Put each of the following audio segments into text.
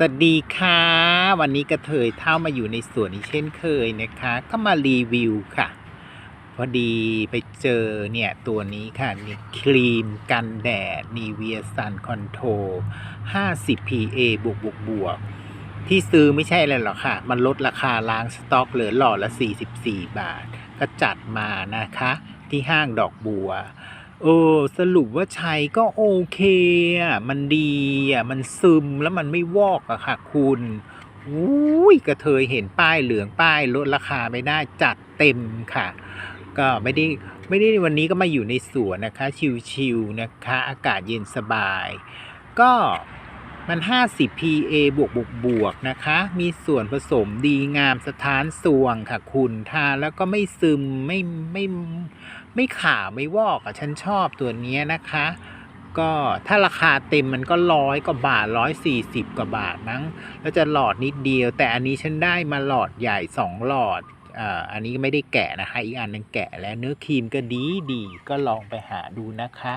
สวัสดีค่ะ วันนี้กระเทยเท่ามาอยู่ในสวนอีกเช่นเคยนะคะ ก็มารีวิวค่ะ พอดีไปเจอเนี่ยตัวนี้ค่ะนี่ครีมกันแดดนีเวียซันคอนโทร50 PA บวกบวกบวกที่ซื้อไม่ใช่อะไรหรอกค่ะ มันลดราคาล้างสต็อกเหลือหลอดละ 44 บาท ก็จัดมานะคะ ที่ห้างดอกบัว เออสรุปว่าใช้ก็โอเคอะมันดีอะมันซึมแล้วมันไม่วอกอะค่ะคุณอุ้ยกระเทยเห็นป้ายเหลืองป้ายลดราคาไม่ได้จัดเต็มค่ะ ก็ไม่ได้ไม่ได้วันนี้ก็มาอยู่ในสวนนะคะ ชิวๆนะคะ อากาศเย็นสบาย ก็ มัน 50 PA บวกบวกบวกนะคะ มีส่วนผสมดีงามสถานสวงค่ะคุณทาแล้วก็ไม่ซึมไม่ไม่ไม่ข่าวไม่วอกอะฉันชอบตัวนี้นะคะ ก็ถ้าราคาเต็มมันก็ร้อยกว่าบาทร้อยสี่สิบกว่าบาทมั้ง แล้วจะหลอดนิดเดียว แต่อันนี้ฉันได้มาหลอดใหญ่สองหลอดอ่อันนี้ไม่ได้แกะนะคะ อีกอันนึงแกะแล้วเนื้อครีมก็ดีดีก็ลองไปหาดูนะคะ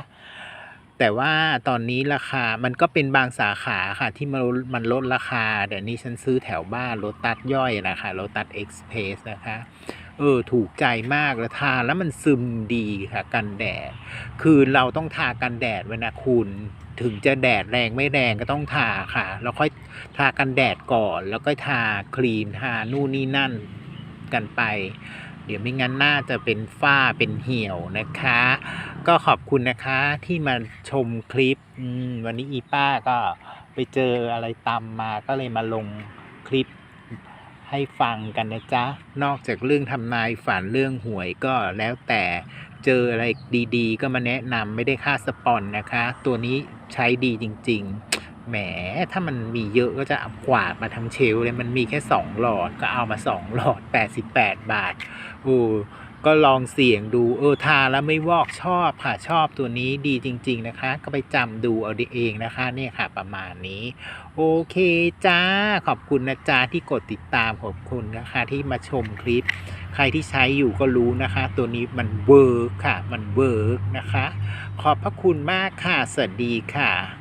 แต่ว่าตอนนี้ราคามันก็เป็นบางสาขาค่ะ ที่มันมันลดราคาแต่นี้ฉันซื้อแถวบ้านรถตัดย่อยนะคะรถตัดเอ็กซ์เพสนะคะเออถูกใจมากแล้วทาแล้วมันซึมดีค่ะกันแดด คือเราต้องทากันแดดไว้นะคุณถึงจะแดดแรงไม่แรงก็ต้องทาค่ะ แล้วค่อยทากันแดดก่อน แล้วก็ทาครีมทานู่นนี่นั่นกันไป ดี๋ยวไม่งั้นน่าจะเป็นฝ้าเป็นเหี่ยวนะคะ ก็ขอบคุณนะคะที่มาชมคลิปวันนี้อีป้าก็ไปเจออะไรตำมาก็เลยมาลงคลิปให้ฟังกันนะจ๊ะ นอกจากเรื่องทำนายฝันเรื่องหวยก็แล้วแต่เจออะไรดีๆ ก็มาแนะนำไม่ได้ค่าสปอนนะคะ ตัวนี้ใช้ดีจริง ๆ แหมถ้ามันมีเยอะก็จะเอากวาดมาทั้งเชลเลยมันมีแค่2หลอดก็เอามา2หลอด88บาทโอ้ก็ลองเสี่ยงดูเออทาแล้วไม่วอกชอบค่ะชอบตัวนี้ดีจริง ๆนะคะ ก็ไปจำดูเอาเองนะคะเนี่ยค่ะประมาณนี้ โอเคจ้า ขอบคุณนะจ๊ะที่กดติดตามขอบคุณนะคะ ที่มาชมคลิป ใครที่ใช้อยู่ก็รู้นะคะ ตัวนี้มันเวิร์กค่ะ มันเวิร์กนะคะ ขอบพระคุณมากค่ะ สวัสดีค่ะ